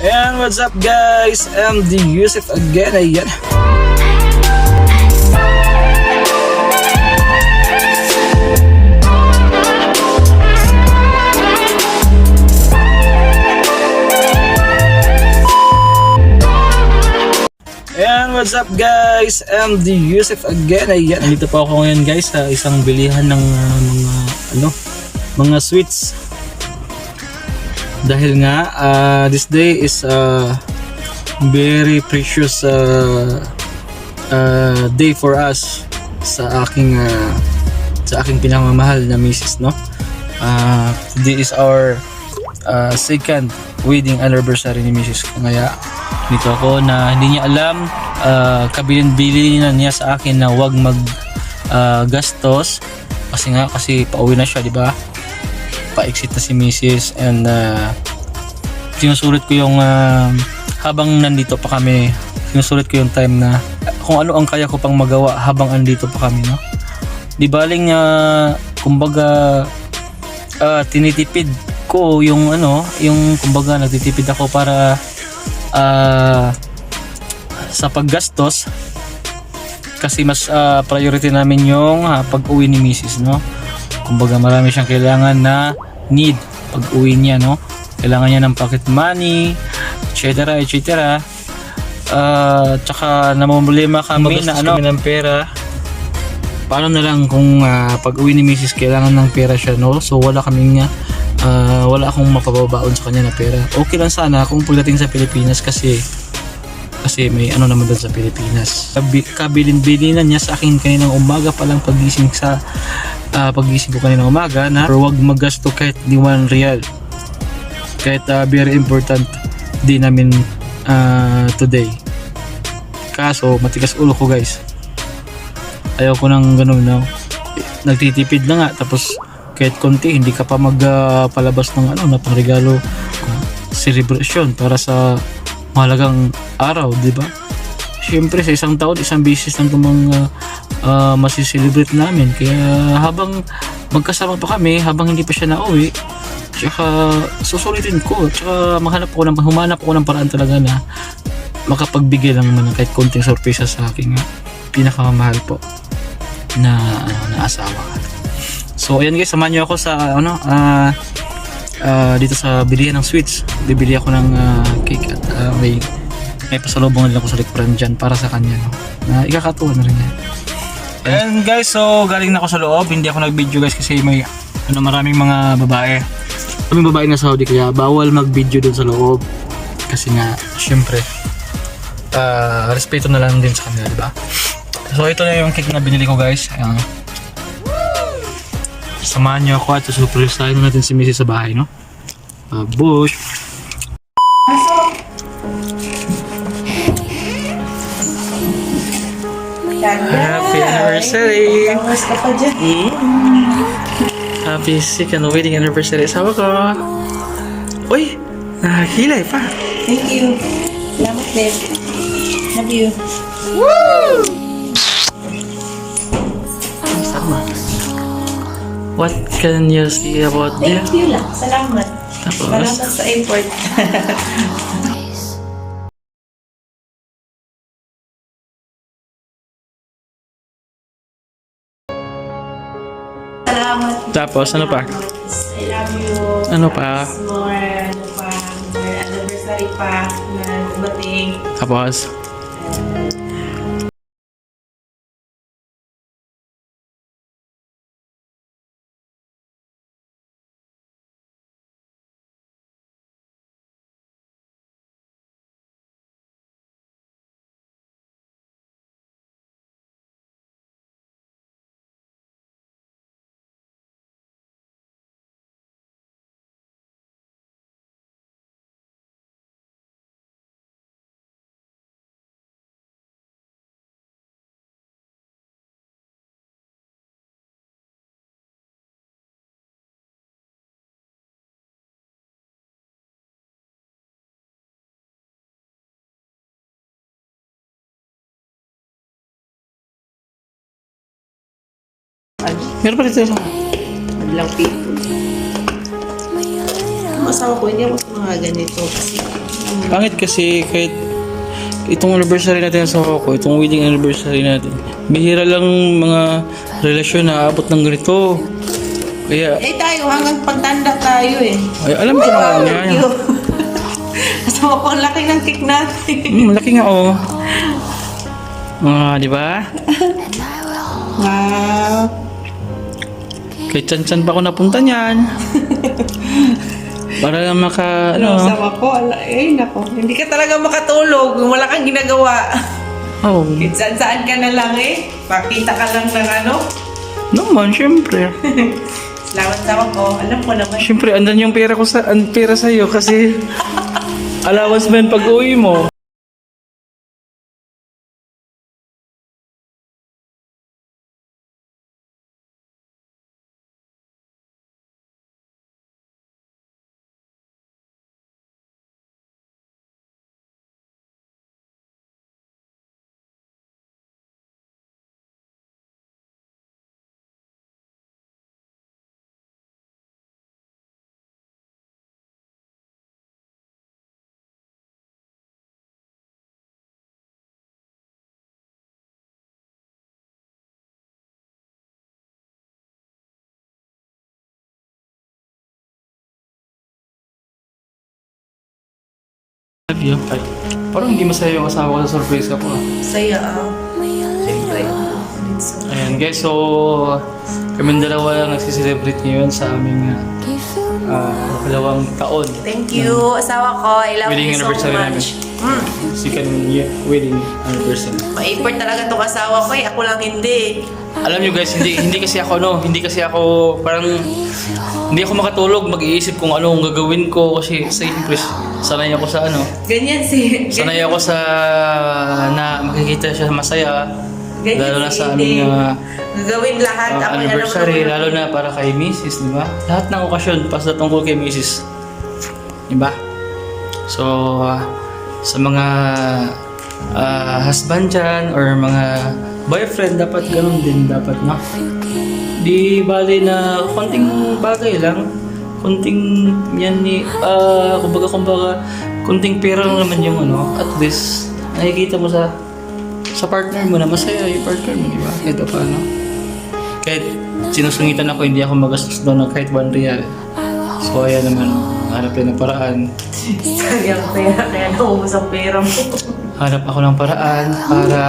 And what's up guys? The Yusuf again. Ayan. And what's up guys? The Yusuf again. Ayan. Nandito po ako ngayon guys sa isang bilihan ng uh, mga ano, mga sweets. Dahil nga uh, this day is uh, very precious uh, uh, day for us sa aking uh, sa aking pinamamahal na misis no. Uh, today is our uh, second wedding anniversary ni Mrs. Kaya dito ako na hindi niya alam uh, kabilin-bilin na niya sa akin na wag mag uh, gastos kasi nga kasi pauwi na siya di ba pa-exit na si Mrs. and uh, sinusulit ko yung uh, habang nandito pa kami sinusulit ko yung time na kung ano ang kaya ko pang magawa habang andito pa kami no di baling uh, kumbaga uh, tinitipid ko yung ano yung kumbaga nagtitipid ako para ah, sa paggastos kasi mas ah, priority namin yung ah, pag-uwi ni Mrs. no kumbaga marami siyang kailangan na need pag-uwi niya no? Kailangan niya ng pocket money etc etc uh, tsaka namumulima kami na ano kami ng pera. Paano na lang kung ah, pag-uwi ni Mrs. kailangan ng pera siya no? So wala kaming ah, wala akong mapababaon sa kanya na pera. Okay lang sana kung pagdating sa Pilipinas kasi kasi may ano naman doon sa Pilipinas. Kabi, kabilin-bilinan niya sa akin kaninang umaga pa lang pagising sa ah, pagising ko kaninang umaga na wag maggasto kahit di one real. Kahit ah, very important di namin ah, today. Kaso matigas ulo ko guys. Ayaw ko nang ganun no? Nagtitipid na nga tapos kahit konti hindi ka pa magpalabas ng ano na pangregalo celebration para sa mahalagang araw di ba Siyempre sa isang taon isang beses lang itong mga uh, masiselebrate namin kaya habang magkasama pa kami habang hindi pa siya nauwi tsaka susulitin ko tsaka maghanap ako ng humanap ako ng paraan talaga na makapagbigay lang naman ng kahit konting sorpresa sa aking uh, pinakamamahal po na ano na asawa. So ayan guys, samahan niyo ako sa ano ah ah, dito sa bilihan ng sweets. Bibili ako ng ah, cake at ah, may pasalubong din ako sa likuran dyan para sa kanya. No? Na ikakatuwa na rin yan. And guys, so galing na ako sa loob. Hindi ako nag-video guys kasi may ano maraming mga babae. Maraming babae na Saudi kaya bawal mag-video dun sa loob. Kasi nga, syempre, ah respeto na lang din sa kanila, di ba? So ito na yung cake na binili ko guys. Ayan. Samahan niyo ako at susurprisahin na natin si Missy sa bahay, no? Uh, Bush. Anniversary! Bawas ka pa dyan. Happy second wedding anniversary asawa ko. Uy! Nakakilay pa. Thank you. Salamat din. Love you. Sama. What can you say about this? Thank you lang. Salamat. Tapos, Salamat sa effort. tapos ano pa? I love you. Ano pa? More, ano pa, anniversary pa na dumating. Tapos, meron pa dito. Madlang people. Ang asawa ko, hindi ako sa mga ganito kasi Pangit kasi kahit itong anniversary natin sa Coco, itong wedding anniversary natin, bihira lang mga relasyon na abot ng ganito. Kaya, Eh tayo, hanggang pagtanda tayo eh. ay, alam ko naman yan. Yun. So, ang laki ng cake natin. Hmm, malaki nga oh. Ah, di ba? Wow. Kay Chan-Chan pa ako napunta niyan. Para lang maka, Ano, ano, sama ko, ala, eh, nako. Hindi ka talaga makatulog. Wala kang ginagawa. oh, Kahit saan-saan ka na lang eh. Pakita ka lang ng ano. naman, syempre. Salamat sa ko. Alam ko naman. Syempre, andan yung pera ko sa, ang pera sa'yo kasi allowance yun pag uwi mo. Love you. Ay, parang hindi masaya yung asawa ko sa surprise ka po. ah. Saya ah. Siyempre. Ayan guys, so kami dalawa lang nagsiselebrate ngayon sa aming uh, dalawang taon. Thank you, asawa ko. I love Wedding you so anniversary much. Mm. Second year wedding anniversary. Ma-effort talaga tong asawa ko eh. Ako lang hindi. Alam nyo guys, hindi hindi kasi ako no, hindi kasi ako parang hindi ako makatulog, mag-iisip kung ano ang gagawin ko kasi siyempre sanay ako sa ano, Ganyan si... sanay ako sa na makikita siya masaya Ganyan lalo na sa aming uh, Gagawin lahat. uh, anniversary, lalo na para kay Mrs., di ba? Lahat ng okasyon, basta tungkol kay Mrs. Di ba? So, uh, sa mga uh, husband dyan or mga boyfriend, dapat ganun din, dapat, no? Di bali na konting bagay lang, konting yan ni, ah, kumbaga, kumbaga, konting pera lang naman yung ano, at least, nakikita mo sa sa partner mo na masaya yung partner mo, di ba? Kahit pa paano. Kahit sinusungitan ako, hindi ako magastos doon ng kahit 1 real. So, ayan naman, hanap tayo ng paraan. Sayang pera. Kaya naubos ang pera mo. Hanap ako ng paraan para